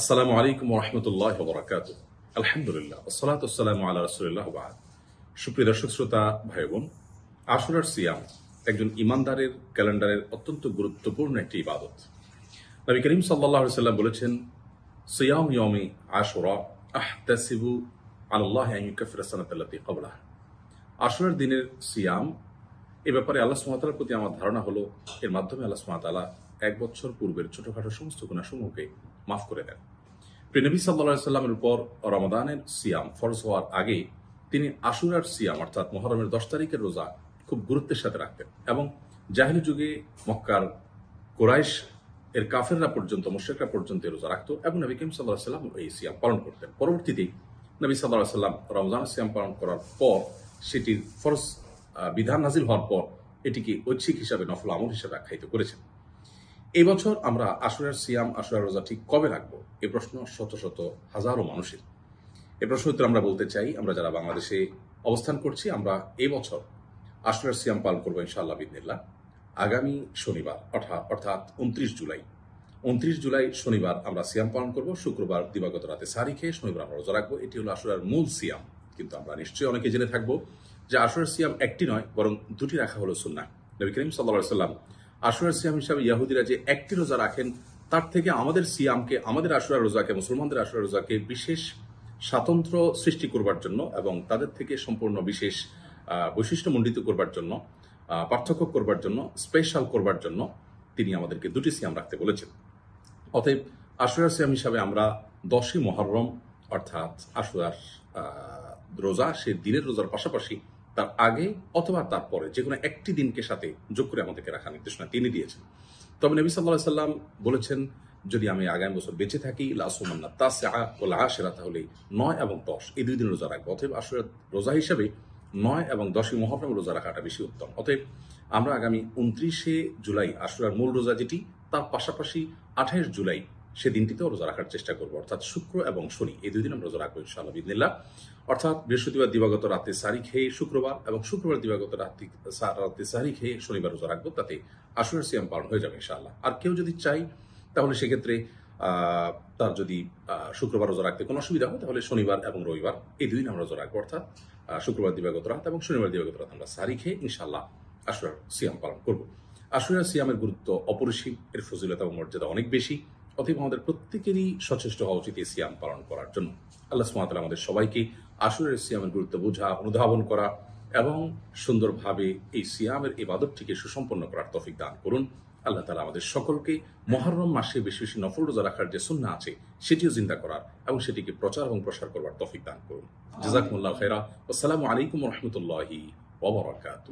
আসসালামু আলাইকুম রহমতুল্লাহ বরাকাত আলহামদুলিল্লাহ, আসসালাত আসসালাম আল্লাহ রসুল্লাহ বাদ। সুপ্রিয় দর্শক, শ্রোতা ভাই বোন আশুরার সিয়াম একজন ইমানদারের ক্যালেন্ডারের অত্যন্ত গুরুত্বপূর্ণ একটি ইবাদত। নবী করিম সাল্লাহ সাল্লাম বলেছেন, সিয়াম ইয়মি আশুরা আহতাসিবু আল্লাহ কাফিরাসানাতাল্লাতি কবলা আশুরার দিনের সিয়াম এ ব্যাপারে আল্লাহ সুমাতার প্রতি আমার ধারণা হলো, এর মাধ্যমে আল্লাহ সুমাতালা এক বছর পূর্বের ছোটখাটো সমস্ত গুণাসমূহকে মাফ করে দেন। প্রিনবী সাল্লা সাল্লামের উপর রমাদানের সিয়াম ফরজ হওয়ার আগে তিনি আশুরার সিয়াম, অর্থাৎ মহরমের দশ তারিখের রোজা খুব গুরুত্বের সাথে রাখতেন এবং জাহিলি যুগে মক্কার কোরাইশ এর কাফেররা পর্যন্ত, মুশ্রিকরা পর্যন্ত রোজা রাখত এবং নবী করিম সাল্লাহ সাল্লাম এই সিয়াম পালন করতেন। পরবর্তীতে নবী সাল্লাহ সাল্লাম রমজান সিয়াম পালন করার পর সেটির ফরজ বিধান নাজিল হওয়ার পর এটিকে ঐচ্ছিক হিসাবে, নফল আমল হিসাবে আখ্যায়িত করেছেন। এই বছর আমরা আশুরার সিয়াম, আশুরার রোজা ঠিক কবে রাখব? এ প্রশ্ন শত শত হাজারো মানুষের। এ প্রশ্ন উত্তর আমরা বলতে চাই, আমরা যারা বাংলাদেশে অবস্থান করছি, আমরা এই বছর আশুরার সিয়াম পালন করব ইনশাআল্লাহ বিদিল্লা আগামী শনিবার, অর্থাৎ অর্থাৎ উনত্রিশ জুলাই। উনত্রিশ জুলাই শনিবার আমরা সিয়াম পালন করব, শুক্রবার দিবাগত রাতে সারি খেয়ে শনিবার আমরা রোজা রাখব। এটি হলো আশুরার মূল সিয়াম। কিন্তু আমরা নিশ্চয়ই অনেকে জেনে থাকব যে আশুরার সিয়াম একটি নয় বরং দুটি রাখা হলো সুন্না নবী করিম সাল্লাহ সাল্লাম আশুরার সিয়াম হিসাবে ইয়াহুদিরা যে একটি রোজা রাখেন তার থেকে আমাদের সিয়ামকে আমাদের আশুরার রোজাকে মুসলমানদের আশুরার রোজাকে বিশেষ স্বাতন্ত্র সৃষ্টি করবার জন্য এবং তাদের থেকে সম্পূর্ণ বিশেষ আহ, বৈশিষ্ট্যমণ্ডিত করবার জন্য পার্থক্য করবার জন্য স্পেশাল করবার জন্য তিনি আমাদেরকে দুটি সিয়াম রাখতে বলেছেন। অতএব আশুরার সিয়াম হিসাবে আমরা দশই মহরম অর্থাৎ আশুরার রোজা সে দিনের রোজার পাশাপাশি তার আগে অথবা তারপরে যে কোনো একটি দিনকে সাথে যোগ করে আমাদেরকে রাখা নির্দেশনা তিনি দিয়েছেন। তবে নবী সাল্লাহ সাল্লাম বলেছেন, যদি আমি আগামী বছর বেঁচে থাকি লাসুমান্না তাসা ও লাশেরা তাহলে নয় এবং দশ, এই দুই দিন রোজা রাখব। অতএব আশুরার রোজা হিসাবে নয় এবং দশই মহরম রোজা রাখাটা বেশি উত্তম। অতএব আমরা আগামী উনত্রিশে জুলাই আশুরার মূল রোজা যেটি, তার পাশাপাশি আঠাইশ জুলাই সে দিনটিতেও রোজা রাখার চেষ্টা করব। অর্থাৎ শুক্র এবং শনি, এই দুই দিন আমরা রোজা রাখব ইনশাআল্লাহ বিদিনিল্লাহ অর্থাৎ বৃহস্পতিবার দিবাগত রাতে সারি খেয়ে শুক্রবার এবং শুক্রবার দিবাগত রাত্রি রাতে সারি খেয়ে শনিবার রোজা রাখব, তাতে আশুরার সিয়াম পালন হয়ে যাবে ইনশাআল্লাহ। আর কেউ যদি চাই তাহলে সেক্ষেত্রে তার যদি শুক্রবার রোজা রাখতে কোনো অসুবিধা হয়, তাহলে শনিবার এবং রবিবার এই দুই দিন আমরা রোজা রাখব। অর্থাৎ শুক্রবার দিবাগত রাত এবং শনিবার দিবাগত রাত আমরা সারি খেয়ে ইনশাআল্লাহ আশুরার সিয়াম পালন করব। আশুরার সিয়ামের গুরুত্ব অপরিসীম, এর ফজিলত এবং মর্যাদা অনেক বেশি। অথবা আমাদের প্রত্যেকেরই সচেষ্ট হওয়া উচিত এই সিয়াম পালন করার জন্য। আল্লাহ সুমাতাল আমাদের সবাইকে আসরের সিয়ামের গুরুত্ব বোঝা অনুধাবন করা এবং সুন্দরভাবে এই সিয়ামের এই বাদরটিকে সুসম্পন্ন করার তফিক দান করুন। আল্লাহ তালা আমাদের সকলকে মহরম মাসে বেশি বেশি নফল রোজা রাখার যে সুন্না আছে সেটিও জিন্দা করার এবং সেটিকে প্রচার এবং প্রসার করবার তফিক দান করুন। জাজাকুল্লাহ খেরা আসসালামু আলাইকুম রহমতুল্লাহ ওবরাকাত